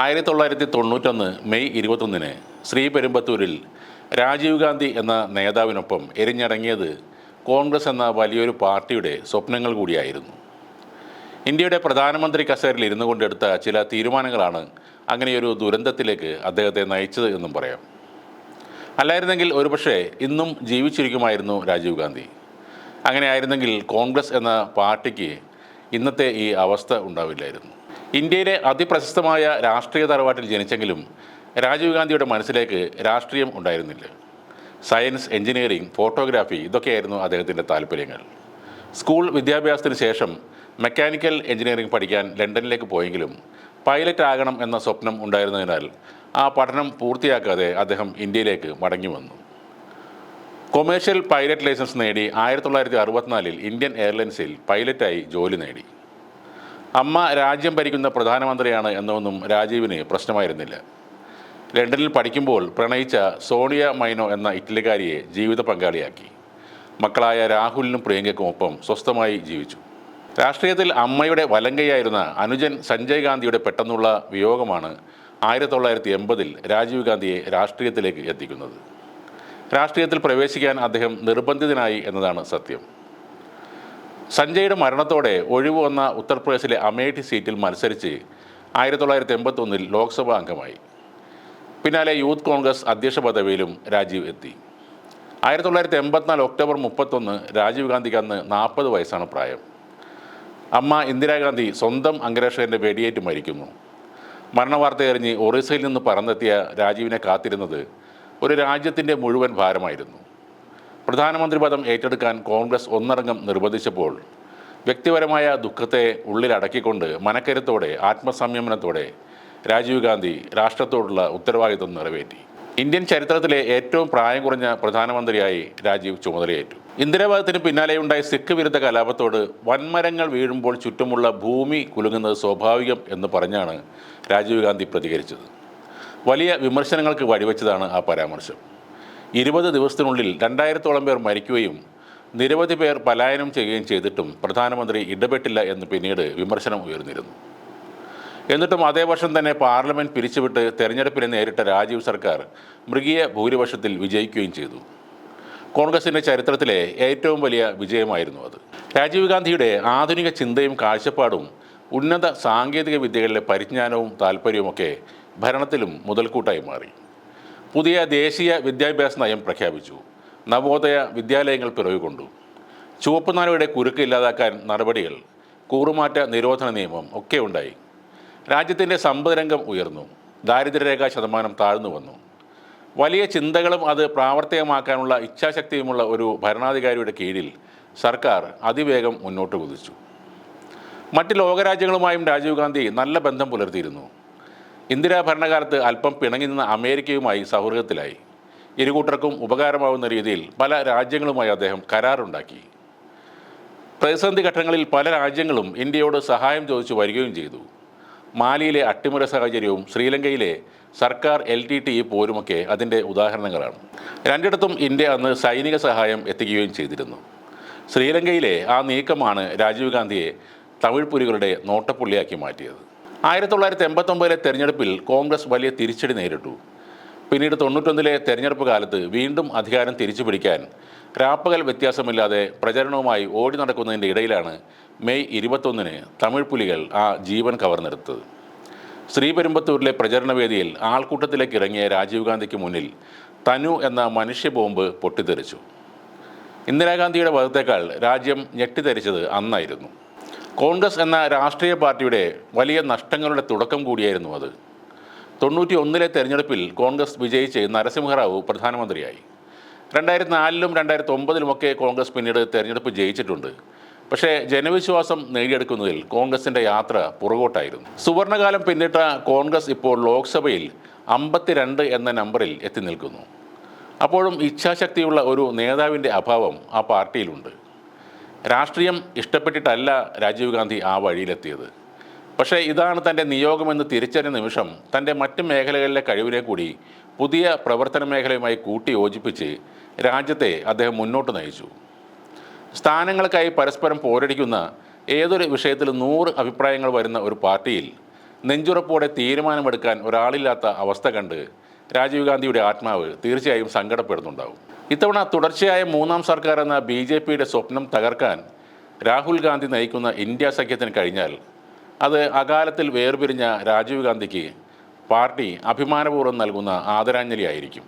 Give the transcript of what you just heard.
ആയിരത്തി തൊള്ളായിരത്തി തൊണ്ണൂറ്റൊന്ന് മെയ് ഇരുപത്തൊന്നിന് ശ്രീപെരുമ്പത്തൂരിൽ രാജീവ് ഗാന്ധി എന്ന നേതാവിനൊപ്പം എരിഞ്ഞടങ്ങിയത് കോൺഗ്രസ് എന്ന വലിയൊരു പാർട്ടിയുടെ സ്വപ്നങ്ങൾ കൂടിയായിരുന്നു. ഇന്ത്യയുടെ പ്രധാനമന്ത്രി കസേരയിൽ ഇരുന്നു കൊണ്ടെടുത്ത ചില തീരുമാനങ്ങളാണ് അങ്ങനെയൊരു ദുരന്തത്തിലേക്ക് അദ്ദേഹത്തെ നയിച്ചത് എന്നും പറയാം. അല്ലായിരുന്നെങ്കിൽ ഒരുപക്ഷെ ഇന്നും ജീവിച്ചിരിക്കുമായിരുന്നു രാജീവ് ഗാന്ധി. അങ്ങനെ ആയിരുന്നെങ്കിൽ കോൺഗ്രസ് എന്ന പാർട്ടിക്ക് ഇന്നത്തെ ഈ അവസ്ഥ ഉണ്ടാവില്ലായിരുന്നു. ഇന്ത്യയിലെ അതിപ്രശസ്തമായ രാഷ്ട്രീയ തറവാട്ടിൽ ജനിച്ചെങ്കിലും രാജീവ് ഗാന്ധിയുടെ മനസ്സിലേക്ക് രാഷ്ട്രീയം ഉണ്ടായിരുന്നില്ല. സയൻസ് എഞ്ചിനീയറിംഗ് ഫോട്ടോഗ്രാഫി ഇതൊക്കെയായിരുന്നു അദ്ദേഹത്തിന്റെ താല്പര്യങ്ങൾ. സ്കൂൾ വിദ്യാഭ്യാസത്തിന് ശേഷം മെക്കാനിക്കൽ എഞ്ചിനീയറിംഗ് പഠിക്കാൻ ലണ്ടനിലേക്ക് പോയെങ്കിലും പൈലറ്റ് ആകണം എന്ന സ്വപ്നം ഉണ്ടായിരുന്നതിനാൽ ആ പഠനം പൂർത്തിയാക്കാതെ അദ്ദേഹം ഇന്ത്യയിലേക്ക് മടങ്ങി വന്നു. കൊമേഴ്ഷ്യൽ പൈലറ്റ് ലൈസൻസ് നേടി ആയിരത്തി തൊള്ളായിരത്തി അറുപത്തിനാലിൽ ഇന്ത്യൻ എയർലൈൻസിൽ പൈലറ്റായി ജോലി നേടി. അമ്മ രാജ്യം ഭരിക്കുന്ന പ്രധാനമന്ത്രിയാണ് എന്നൊന്നും രാജീവിന് പ്രശ്നമായിരുന്നില്ല. ലണ്ടനിൽ പഠിക്കുമ്പോൾ പ്രണയിച്ച സോണിയ മൈനോ എന്ന ഇറ്റലിക്കാരിയെ ജീവിത പങ്കാളിയാക്കി. മക്കളായ രാഹുലിനും പ്രിയങ്കയ്ക്കുമൊപ്പം സ്വസ്ഥമായി ജീവിച്ചു. രാഷ്ട്രീയത്തിൽ അമ്മയുടെ വലങ്കയായിരുന്ന അനുജൻ സഞ്ജയ് ഗാന്ധിയുടെ പെട്ടെന്നുള്ള വിയോഗമാണ് ആയിരത്തി തൊള്ളായിരത്തി എൺപതിൽ രാജീവ് ഗാന്ധിയെ രാഷ്ട്രീയത്തിലേക്ക് എത്തിക്കുന്നത്. രാഷ്ട്രീയത്തിൽ പ്രവേശിക്കാൻ അദ്ദേഹം നിർബന്ധിതനായി എന്നതാണ് സത്യം. സഞ്ജയുടെ മരണത്തോടെ ഒഴിവ് വന്ന ഉത്തർപ്രദേശിലെ അമേഠി സീറ്റിൽ മത്സരിച്ച് ആയിരത്തി തൊള്ളായിരത്തി എൺപത്തൊന്നിൽ ലോക്സഭാ അംഗമായി. പിന്നാലെ യൂത്ത് കോൺഗ്രസ് അധ്യക്ഷ പദവിയിലും രാജീവ് എത്തി. ആയിരത്തി തൊള്ളായിരത്തി എൺപത്തിനാല് ഒക്ടോബർ മുപ്പത്തൊന്ന് രാജീവ് ഗാന്ധിക്ക് അന്ന് നാൽപ്പത് വയസ്സാണ് പ്രായം. അമ്മ ഇന്ദിരാഗാന്ധി സ്വന്തം അംഗരക്ഷകന്റെ വെടിയേറ്റ് മരിക്കുന്നു. മരണവാർത്ത എറിഞ്ഞ് ഒറീസയിൽ നിന്ന് പറന്നെത്തിയ രാജീവിനെ കാത്തിരുന്നത് ഒരു രാജ്യത്തിന്റെ മുഴുവൻ ഭാരമായിരുന്നു. പ്രധാനമന്ത്രി പദം ഏറ്റെടുക്കാൻ കോൺഗ്രസ് ഒന്നടങ്കം നിർബന്ധിച്ചപ്പോൾ വ്യക്തിപരമായ ദുഃഖത്തെ ഉള്ളിലടക്കിക്കൊണ്ട് മനക്കരുത്തോടെ ആത്മസംയമനത്തോടെ രാജീവ് ഗാന്ധി രാഷ്ട്രത്തോടുള്ള ഉത്തരവാദിത്വം നിറവേറ്റി. ഇന്ത്യൻ ചരിത്രത്തിലെ ഏറ്റവും പ്രായം കുറഞ്ഞ പ്രധാനമന്ത്രിയായി രാജീവ് ചുമതലയേറ്റു. ഇന്ദിരാവാദത്തിന് പിന്നാലെയുണ്ടായ സിഖ് വിരുദ്ധ കലാപത്തോട് വൻമരങ്ങൾ വീഴുമ്പോൾ ചുറ്റുമുള്ള ഭൂമി കുലുങ്ങുന്നത് സ്വാഭാവികം എന്ന് പറഞ്ഞാണ് രാജീവ് ഗാന്ധി പ്രതികരിച്ചത്. വലിയ വിമർശനങ്ങൾക്ക് വഴിവെച്ചതാണ് ആ പരാമർശം. ഇരുപത് ദിവസത്തിനുള്ളിൽ രണ്ടായിരത്തോളം പേർ മരിക്കുകയും നിരവധി പേർ പലായനം ചെയ്യുകയും ചെയ്തിട്ടും പ്രധാനമന്ത്രി ഇടപെട്ടില്ല എന്ന് പിന്നീട് വിമർശനം ഉയർന്നിരുന്നു. എന്നിട്ടും അതേ വർഷം തന്നെ പാർലമെന്റ് പിരിച്ചുവിട്ട് തെരഞ്ഞെടുപ്പിനെ നേരിട്ട രാജീവ് സർക്കാർ മൃഗീയ ഭൂരിപക്ഷത്തിൽ വിജയിക്കുകയും ചെയ്തു. കോൺഗ്രസിന്റെ ചരിത്രത്തിലെ ഏറ്റവും വലിയ വിജയമായിരുന്നു അത്. രാജീവ് ഗാന്ധിയുടെ ആധുനിക ചിന്തയും കാഴ്ചപ്പാടും ഉന്നത സാങ്കേതിക വിദ്യകളിലെ പരിജ്ഞാനവും താല്പര്യവുമൊക്കെ ഭരണത്തിലും മുതൽക്കൂട്ടായി മാറി. പുതിയ ദേശീയ വിദ്യാഭ്യാസ നയം പ്രഖ്യാപിച്ചു. നവോദയ വിദ്യാലയങ്ങൾ പിറവികൊണ്ടു ചുവപ്പുനാലയുടെ കുരുക്ക് ഇല്ലാതാക്കാൻ നടപടികൾ കൂറുമാറ്റ നിരോധന നിയമം ഒക്കെ ഉണ്ടായി. രാജ്യത്തിന്റെ സമ്പദ്രംഗം ഉയർന്നു. ദാരിദ്ര്യരേഖ ശതമാനം താഴ്ന്നു വന്നു. വലിയ ചിന്തകളും അത് പ്രാവർത്തികമാക്കാനുള്ള ഇച്ഛാശക്തിയുമുള്ള ഒരു ഭരണാധികാരിയുടെ കീഴിൽ സർക്കാർ അതിവേഗം മുന്നോട്ട് കുതിച്ചു. മറ്റ് ലോകരാജ്യങ്ങളുമായും രാജീവ് ഗാന്ധി നല്ല ബന്ധം പുലർത്തിയിരുന്നു. ഇന്ദിരാ ഭരണകാലത്ത് അല്പം പിണങ്ങി നിന്ന അമേരിക്കയുമായി സൗഹൃദത്തിലായി. ഇരുകൂട്ടർക്കും ഉപകാരമാവുന്ന രീതിയിൽ പല രാജ്യങ്ങളുമായി അദ്ദേഹം കരാറുണ്ടാക്കി. പ്രതിസന്ധി ഘട്ടങ്ങളിൽ പല രാജ്യങ്ങളും ഇന്ത്യയോട് സഹായം ചോദിച്ചു വരികയും ചെയ്തു. മാലിയിലെ അട്ടിമറി സാഹചര്യവും ശ്രീലങ്കയിലെ സർക്കാർ എൽ ടി ടി പോരുമൊക്കെ അതിന്റെ ഉദാഹരണങ്ങളാണ്. രണ്ടിടത്തും ഇന്ത്യ അന്ന് സൈനിക സഹായം എത്തിക്കുകയും ചെയ്തിരുന്നു. ശ്രീലങ്കയിലെ ആ നീക്കമാണ് രാജീവ് ഗാന്ധിയെ തമിഴ് പുലികളുടെ നോട്ടപ്പുള്ളിയാക്കി മാറ്റിയത്. ആയിരത്തി തൊള്ളായിരത്തി എൺപത്തൊമ്പതിലെ തെരഞ്ഞെടുപ്പിൽ കോൺഗ്രസ് വലിയ തിരിച്ചടി നേരിട്ടു. പിന്നീട് തൊണ്ണൂറ്റൊന്നിലെ തെരഞ്ഞെടുപ്പ് കാലത്ത് വീണ്ടും അധികാരം തിരിച്ചു പിടിക്കാൻ രാപ്പകൽ വ്യത്യാസമില്ലാതെ പ്രചരണവുമായി ഓടി നടക്കുന്നതിന്റെ ഇടയിലാണ് മെയ് ഇരുപത്തൊന്നിന് തമിഴ് പുലികൾ ആ ജീവൻ കവർന്നെടുത്തത്. ശ്രീപെരുമ്പത്തൂരിലെ പ്രചരണ വേദിയിൽ ആൾക്കൂട്ടത്തിലേക്ക് ഇറങ്ങിയ രാജീവ് ഗാന്ധിക്ക് മുന്നിൽ തനു എന്ന മനുഷ്യ ബോംബ് പൊട്ടിത്തെറിച്ചു. ഇന്ദിരാഗാന്ധിയുടെ വധത്തേക്കാൾ രാജ്യം ഞെട്ടിത്തെറിച്ചത് അന്നായിരുന്നു. കോൺഗ്രസ് എന്ന രാഷ്ട്രീയ പാർട്ടിയുടെ വലിയ നഷ്ടങ്ങളുടെ തുടക്കം കൂടിയായിരുന്നു അത്. തൊണ്ണൂറ്റി ഒന്നിലെ തെരഞ്ഞെടുപ്പിൽ കോൺഗ്രസ് വിജയിച്ച് നരസിംഹറാവു പ്രധാനമന്ത്രിയായി. രണ്ടായിരത്തി നാലിലും രണ്ടായിരത്തി ഒമ്പതിലുമൊക്കെ കോൺഗ്രസ് പിന്നീട് തെരഞ്ഞെടുപ്പ് ജയിച്ചിട്ടുണ്ട്. പക്ഷേ ജനവിശ്വാസം നേടിയെടുക്കുന്നതിൽ കോൺഗ്രസിന്റെ യാത്ര പുറകോട്ടായിരുന്നു. സുവർണകാലം പിന്നിട്ട കോൺഗ്രസ് ഇപ്പോൾ ലോക്സഭയിൽ അമ്പത്തിരണ്ട് എന്ന നമ്പറിൽ എത്തി നിൽക്കുന്നു. അപ്പോഴും ഇച്ഛാശക്തിയുള്ള ഒരു നേതാവിന്റെ അഭാവം ആ പാർട്ടിയിലുണ്ട്. രാഷ്ട്രീയം ഇഷ്ടപ്പെട്ടിട്ടല്ല രാജീവ് ഗാന്ധി ആ വഴിയിലെത്തിയത്. പക്ഷേ ഇതാണ് തന്റെ നിയോഗമെന്ന് തിരിച്ചറിഞ്ഞ നിമിഷം തന്റെ മറ്റ് മേഖലകളിലെ കഴിവിനെ കൂടി പുതിയ പ്രവർത്തന മേഖലയുമായി കൂട്ടി യോജിപ്പിച്ച് രാജ്യത്തെ അദ്ദേഹം മുന്നോട്ട് നയിച്ചു. സ്ഥാനങ്ങൾക്കായി പരസ്പരം പോരടിക്കുന്ന ഏതൊരു വിഷയത്തിൽ നൂറ് അഭിപ്രായങ്ങൾ വരുന്ന ഒരു പാർട്ടിയിൽ നെഞ്ചുറപ്പോടെ തീരുമാനമെടുക്കാൻ ഒരാളില്ലാത്ത അവസ്ഥ കണ്ട് രാജീവ് ഗാന്ധിയുടെ ആത്മാവ് തീർച്ചയായും സങ്കടപ്പെടുന്നുണ്ടാവും. ഇത്തവണ തുടർച്ചയായ മൂന്നാം സർക്കാർ എന്ന ബി ജെ പിയുടെ സ്വപ്നം തകർക്കാൻ രാഹുൽ ഗാന്ധി നയിക്കുന്ന ഇന്ത്യ സഖ്യത്തിന് കഴിഞ്ഞാൽ അത് അകാലത്തിൽ വേർപിരിഞ്ഞ രാജീവ് ഗാന്ധിക്ക് പാർട്ടി അഭിമാനപൂർവം നൽകുന്ന ആദരാഞ്ജലിയായിരിക്കും.